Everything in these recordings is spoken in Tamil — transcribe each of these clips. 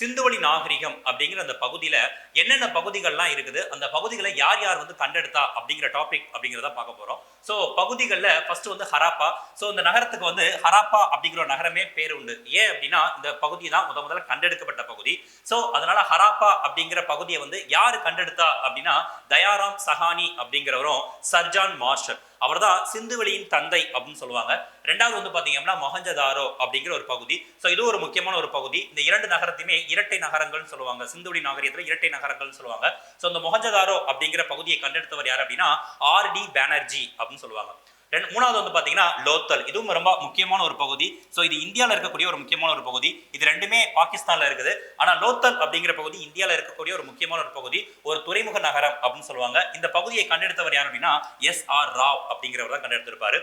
சிந்துவெளி நாகரிகம் அப்படிங்கிற அந்த பகுதியில என்னென்ன பகுதிகள்லாம் இருக்குது அந்த பகுதிகளை யார் யார் வந்து கண்டெடுத்தா அப்படிங்கிற டாபிக் அப்படிங்கிறத பார்க்க போறோம். ஸோ பகுதிகளில் ஃபர்ஸ்ட் வந்து ஹராப்பா. ஸோ இந்த நகரத்துக்கு வந்து ஹராப்பா அப்படிங்கிற ஒரு நகரமே பேர் உண்டு. ஏன் அப்படின்னா இந்த பகுதி தான் முத முதல்ல கண்டெடுக்கப்பட்ட பகுதி. ஸோ அதனால ஹராப்பா அப்படிங்கிற பகுதியை வந்து யாரு கண்டெடுத்தா அப்படின்னா தயாராம் சஹானி அப்படிங்கிறவரும் சர்ஜான் மார்ஷல். அவர் தான் சிந்துவெளியின் தந்தை அப்படின்னு சொல்லுவாங்க. ரெண்டாவது வந்து பாத்தீங்க அப்படின்னா மொஹஞ்சதாரோ அப்படிங்கிற ஒரு பகுதி. ஸோ இது ஒரு முக்கியமான ஒரு பகுதி. இந்த இரண்டு நகரத்தையுமே இரட்டை நகரங்கள்னு சொல்லுவாங்க. சிந்துவெளி நாகரிகத்தில் இரட்டை நகரங்கள்னு சொல்லுவாங்க. ஸோ இந்த மொஹஞ்சதாரோ அப்படிங்கிற பகுதியை கண்டெடுத்தவர் யார் அப்படின்னா ஆர் டி பானர்ஜி அப்படின்னு சொல்லுவாங்க. ரெண்டு மூணாவது வந்து பார்த்தீங்கன்னா லோத்தல் இதுவும் ரொம்ப முக்கியமான ஒரு பகுதி. ஸோ இது இந்தியாவில் இருக்கக்கூடிய ஒரு முக்கியமான ஒரு பகுதி. இது ரெண்டுமே பாகிஸ்தானில் இருக்குது. ஆனால் லோத்தல் அப்படிங்கிற பகுதி இந்தியாவில் இருக்கக்கூடிய ஒரு முக்கியமான ஒரு பகுதி. ஒரு துறைமுக நகரம் அப்படின்னு சொல்லுவாங்க. இந்த பகுதியை கண்டெடுத்தவர் யார் அப்படின்னா எஸ் ஆர் ராவ் அப்படிங்கிறவர் தான் கண்டெடுத்திருப்பாரு.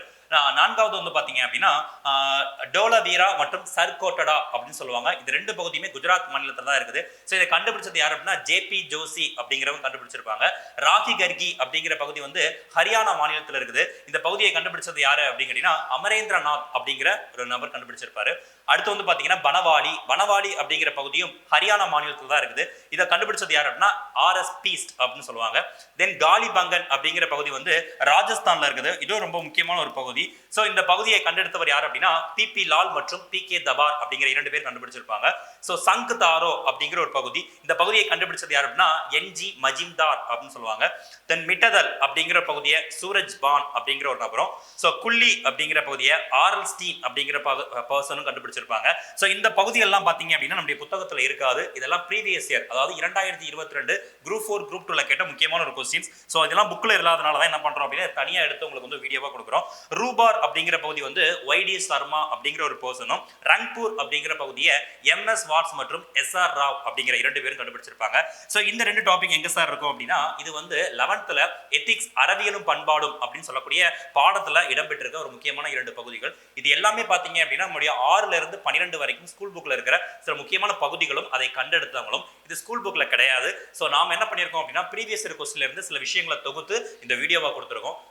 நான்காவது வந்து பார்த்தீங்க அப்படின்னா டோலவீரா மற்றும் சர்கோட்டடா அப்படின்னு சொல்லுவாங்க. இது ரெண்டு பகுதியுமே குஜராத் மாநிலத்தில் தான் இருக்குது. ஸோ இதை கண்டுபிடிச்சது யார் அப்படின்னா ஜேபி ஜோசி அப்படிங்கிறவங்க கண்டுபிடிச்சிருப்பாங்க. ராகி கர்கி அப்படிங்கிற பகுதி வந்து ஹரியானா மாநிலத்தில் இருக்குது. இந்த பகுதியை கண்டுபிடிச்சது யாரு அப்படின்னு அமரேந்திரநாத் அப்படிங்கிற ஒரு நபர் கண்டுபிடிச்சிருப்பாரு. அடுத்து வந்து பாத்தீங்கன்னா பனவாலி. பனவாலி அப்படிங்கிற பகுதியும் ஹரியானா மாநிலத்தில் தான் இருக்குது. இதை கண்டுபிடிச்சது யார் அப்படின்னா ஆர்எஸ் பீஸ்ட் அப்படின்னு சொல்லுவாங்க. தென் காலிபங்கன் அப்படிங்கிற பகுதி வந்து ராஜஸ்தான்ல இருக்குது. இதுவும் ரொம்ப முக்கியமான ஒரு பகுதி. ஸோ இந்த பகுதியை கண்டெடுத்தவர் யார் அப்படின்னா பி பி லால் மற்றும் பி கே தபார் அப்படிங்கிற இரண்டு பேர் கண்டுபிடிச்சிருப்பாங்க. ஸோ சங்க் தாரோ அப்படிங்கிற ஒரு பகுதி. இந்த பகுதியை கண்டுபிடிச்சது யார் அப்படின்னா என்ஜி மஜிம்தார் அப்படின்னு சொல்லுவாங்க. தென் மிட்டதல் அப்படிங்கிற பகுதியை சூரஜ் பான் அப்படிங்கிற ஒரு நபரும் ஸோ குள்ளி அப்படிங்கிற பகுதியை ஆரல் ஸ்டீன் அப்படிங்கிற பர்சனும் கண்டுபிடிச்சிருப்பாங்க. ஸோ இந்த பகுதியெல்லாம் பார்த்தீங்க அப்படின்னா நம்முடைய புத்தகத்தில் இருக்காது. இதெல்லாம் ப்ரீவியஸ் இயர் அதாவது இரண்டாயிரத்தி இருபத்தி ரெண்டு குரூப் ஃபோர் குரூப் டூல கேட்ட முக்கியமான ஒரு கொஸ்டின்ஸ் ஸோ இதெல்லாம் புக்கில் இல்லாதனால தான் என்ன பண்றோம் அப்படின்னா தனியாக எடுத்து உங்களுக்கு வந்து வீடியோவாக கொடுக்குறோம். ரூபார் அப்படிங்கிற பகுதி வந்து ஒய்டி சர்மா அப்படிங்கிற ஒரு பர்சனும் ரங்பூர் அப்படிங்கிற பகுதியை எம்எஸ் வாட்ஸ் மற்றும் எஸ்ஆர் ராவ் அப்படிங்கிற இரண்டு பேரும் கண்டுபிடிச்சிருப்பாங்க. ஸோ இந்த ரெண்டு டாபிக் எங்க சார் இருக்கும் அப்படின்னா இது வந்து லெவன்த்தில் எத்திக்ஸ் அறிவியலும் பண்பாடும் அப்படின்னு சொல்லக்கூடிய பாடத்தில் இடம்பெற்றிருக்க ஒரு முக்கியமான இரண்டு பகுதிகள். இது எல்லாமே பார்த்தீங்க அப்படின்னா நம்முடைய ஆறுல இருந்து பன்னிரெண்டு வரைக்கும் ஸ்கூல் புக்ல இருக்கிற சில முக்கியமான பகுதிகளும் அதை கண்டெடுத்தவங்களும் இது ஸ்கூல் புக்ல கிடையாது. ஸோ நாம என்ன பண்ணியிருக்கோம் அப்படின்னா ப்ரீவியஸ் இயர் கொஸ்டின்ல இருந்து சில விஷயங்களை தொகுத்து இந்த வீடியோவா கொடுத்துருக்கோம்.